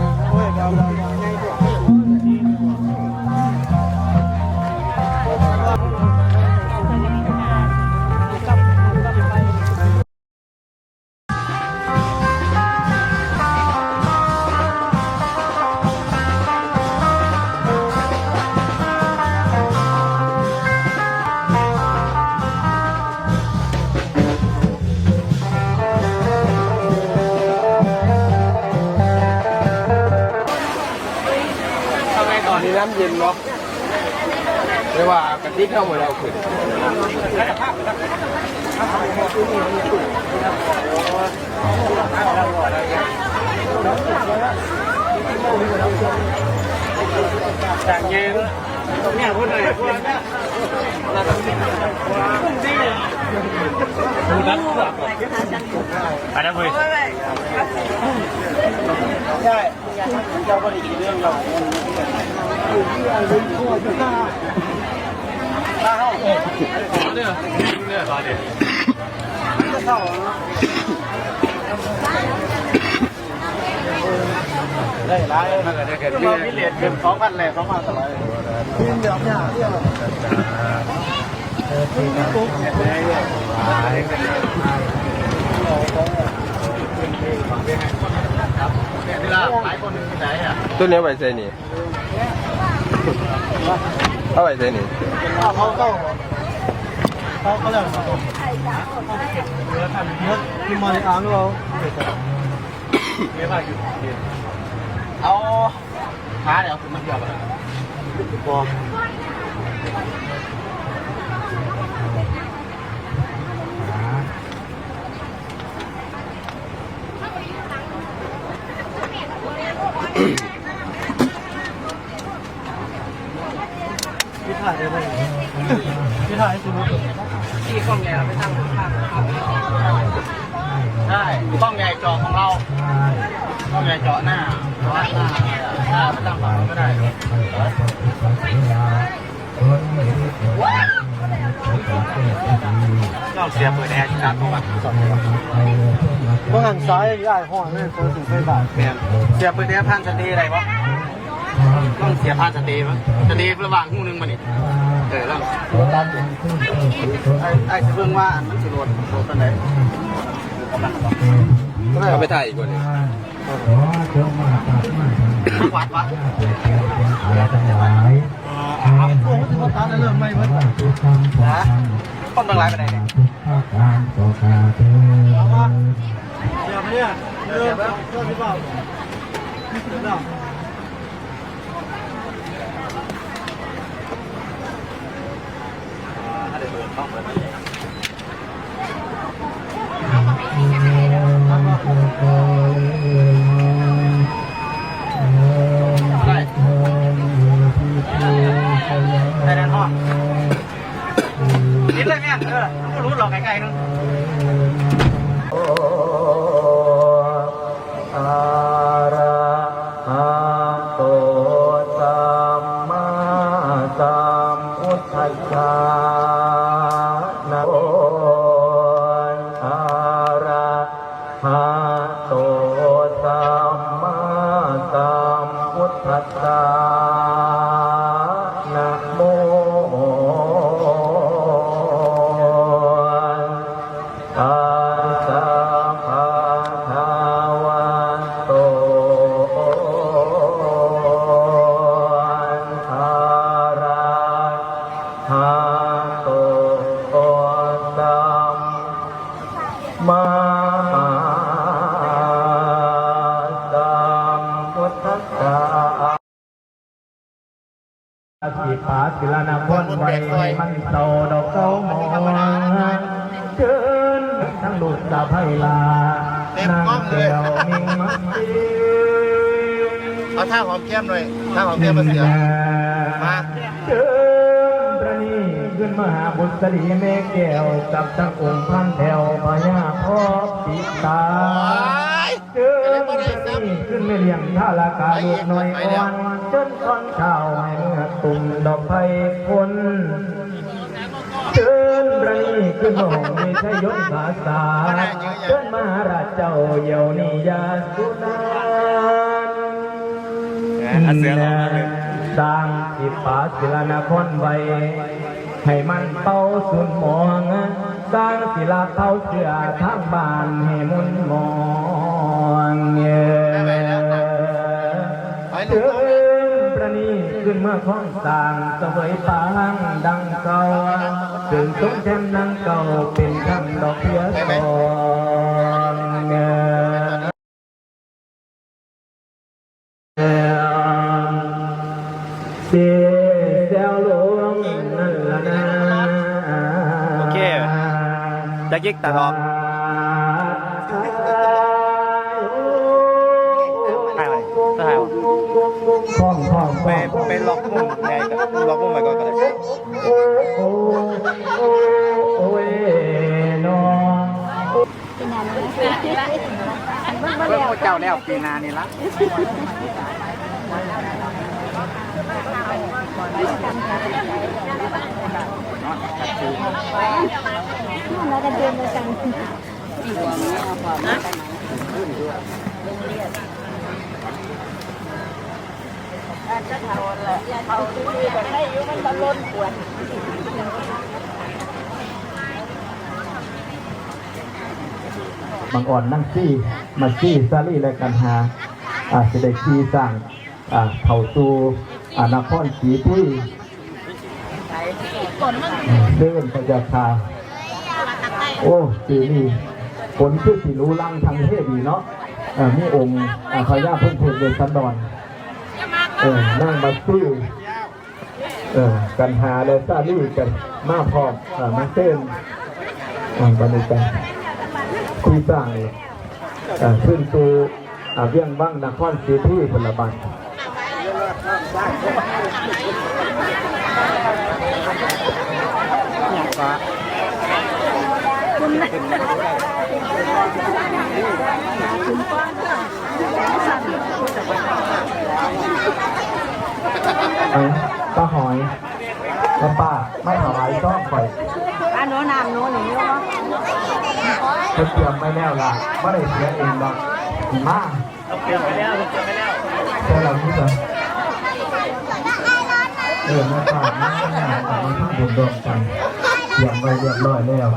เย มตอนนี้น้ำเย็นเนาะเรียกว่ากะทิเข้าหมดแล้วขึ้นจากเย็นเนี่ยพูดเลยพูดนะพูดนะไปนะคุยใช่เราก็ได้ยินเรื่องเรา ได้ร้ายมันก็ได้แค่เราพิเลตเกินสองพันแหละสองพันสบายยินเดียวเนี่ยเรื่องเวลาหลายคนไหนอะตัวนี้ไว้ใส่นี่ เอาไว้ใส่นี่เขาเขาเขาเขาเรียกที่มาในอ่างเราเอาขาเดี๋ยวคือมันเกี่ยวกับบอก ถ่ายได้ไหมพี่ถ่ายสุดที่กล้องใหญ่เราไปตั้งข้างใช่กล้องใหญ่จอของเรากล้องใหญ่จาะหน้าหน้าหน้าไปตั้งฝั่งก็ได้เราเสียเปิดแอร์ที่ร้านเพราะว่าเมื่อหันซ้ายย้ายห้องนี่คนถึงไฟบาทเสียเปิดแอร์ผ่านสเตย์อะไรวะ ต้องเสียผ่านสเตย์มั้งสเตย์ระหว่างหูนึงมาดิเออแล้วไอ้ไอ้จะเบิ่งว่ามันสิโหลดโหลดตอนไหนเอาไปถ่ายอีกคนหนึงวัดวัดโอ้โหตาเริ่มไม่เพิ่นนะคนบางรายไปไหนเนี่ยเอามาเดี๋ยวเนี่ยเริ่มเริ่มที่เปล่าเริ่ม ได้ มาสัมพุทธัสสะสิปาสิลานาคนไว้มันโตดอกเก้ามองเชิญทั้งลูกสาวไพลานางเดียวมีมักดีเอาท่าหอมแก้มหน่อยท่าหอมแก้มมาเสียมา มาหาบุตรีแม่แก้วกับทั้งองค์พันแถวพญาพ่อปิตาเชิญพระนี่ขึ้นไม่เลี้ยงท่าลากาลูกน้อยอ่อนจนตอนเช้าให้เมื่อตุ่มดอกไผ่พ้นเชิญระนี่ขึ้นมาห้องไม่ใช่ยศภาษาเชิญมหาราชเจ้าเยาวนิยาสุนานสร้างสิปาศิลานครไว้ ให้มันเป่าสุนหมองสร้างศิลาเท่าเสือทางบ้านให้มุนมองเอ่ยเชิญพระนี่ขึ้นเมื่อข้องสร้างเสวยปางดังเก่าถึงสมแทนดังเก่าเป็นคำดอกเพียสอง ยิกตาดอกถ่ายวะถ่ายไว้ข้องข้องไปไปล็อกมุมไงล็อกมุมไปก่อนก็ได้โอ้โอ้โอ้โอ้ยน้องเป็นอย่างนั้นมัน มาเพิ่แล้วงเจ้าแล้วปีนานี่ละเราจะเดินไปกันเขาคือแบบให้ยุมันตะล้นขวดบางอ่อนนั่งซี่มาซี่ซาลี่และกันหาอาจจะได้ขี้สร้างอ่าเผ่าตูอานครศรีที่เดินพระยาคา โอ้ปีนี้ผลคือสีรู้ลังทางเทพดีเนาะอ่อมีองค์อ่าพญาเพิ่งเทพเดชันดอนเออนั่งมาซี่เออกันหาและซาลี่กันมาพร้อมอ่ามาเส้นอ่าบรรยากาศคุยสร้างอ่อขึ้นตูอ่าเวียงบ้างนครศรีที่พลบันอ้ย ป้าหอยป้าป้าไม่ถวายต้องข่อยอันโน้นน้ำโน้นอย่างนี้วะเขาเตรียมไม่แล้วล่ะไม่ได้เสียเองหรอกมาเตรียมไปแล้วเตรียมไปแล้วเจ้าเราที่จะเออมาฝากมาฝากมาทำบุญรวมกันเตรียมไว้เรียบร้อยแล้ว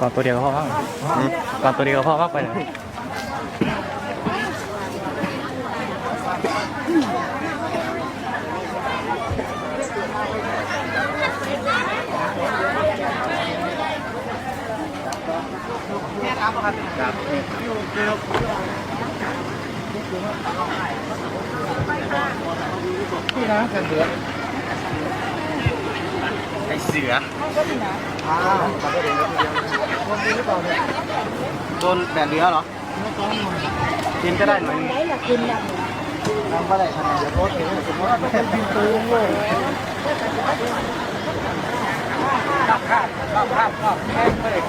ก่อนตัวเดียวก็พอมั้งก่อนตัวเดียวก็พอมากไปเลยไอเสือ โดนแดดเรือเหรอกินก็ได้หน่อยนึงไหนอยากกินแบบทำก็ได้ขนาดเดี๋ยวโพสต์เห็นสมมติว่าเป็นบินตูงเลยข้ามข้ามข้ามข้ามข้ามแค่ไม่ได้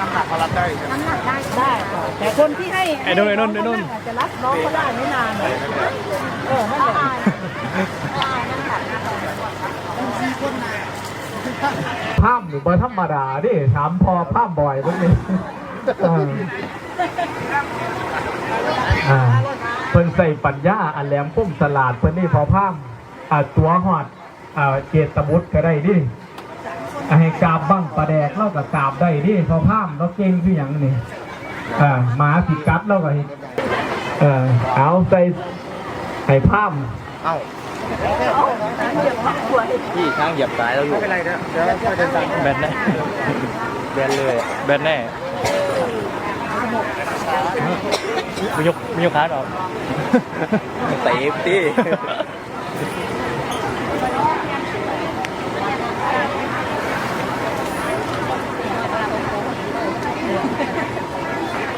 น้ำหนักเขารับได้ใช่ไหมน้ำหนักได้ได้ แต่คนที่ให้ไอ้นุ่นไอ้นุ่นไอ้นุ่นจะรับน้องก็ได้ไม่นานเออนั่นแหละ ภาพหรือว่าธรรมดาดิถามพอภาพบ่อยพวกนี้เอออ่าเพิ่นใส่ปัญญาอันแหลมพุ่มสลาดเพิ่นนี่พอภาพอ่าตัวหอดอ่าเจตบุตรก็ได้ดิอ่าให้กราบบ้างประแดกเล่ากับกราบได้ดิพอภาพเราเก่งคืออย่างนี่อ่าหมาสิกัดเราก็เห็นเออเอาใส่ให้ภาพเอ้า พี่ช้างเหยียบสายแล้วลูไม่กเป็นไรนะเดี๋ยวแบนแน่ แบนเลยแบนแน่มียกมียกขาออกเตะตี้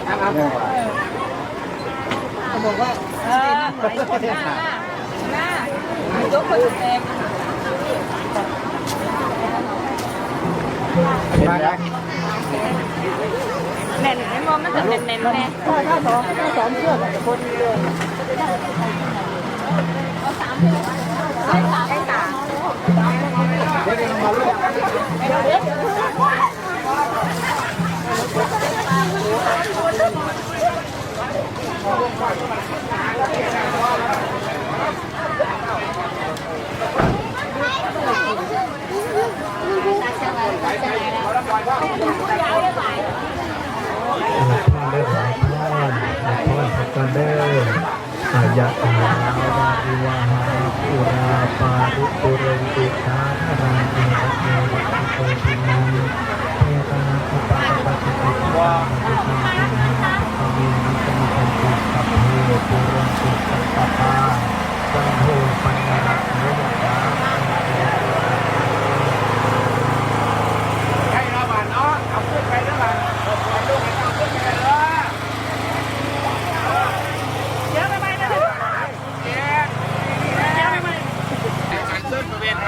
นะครับเขาบอกว่าเออ tốt hơn em ba nó tình nè nè ยะ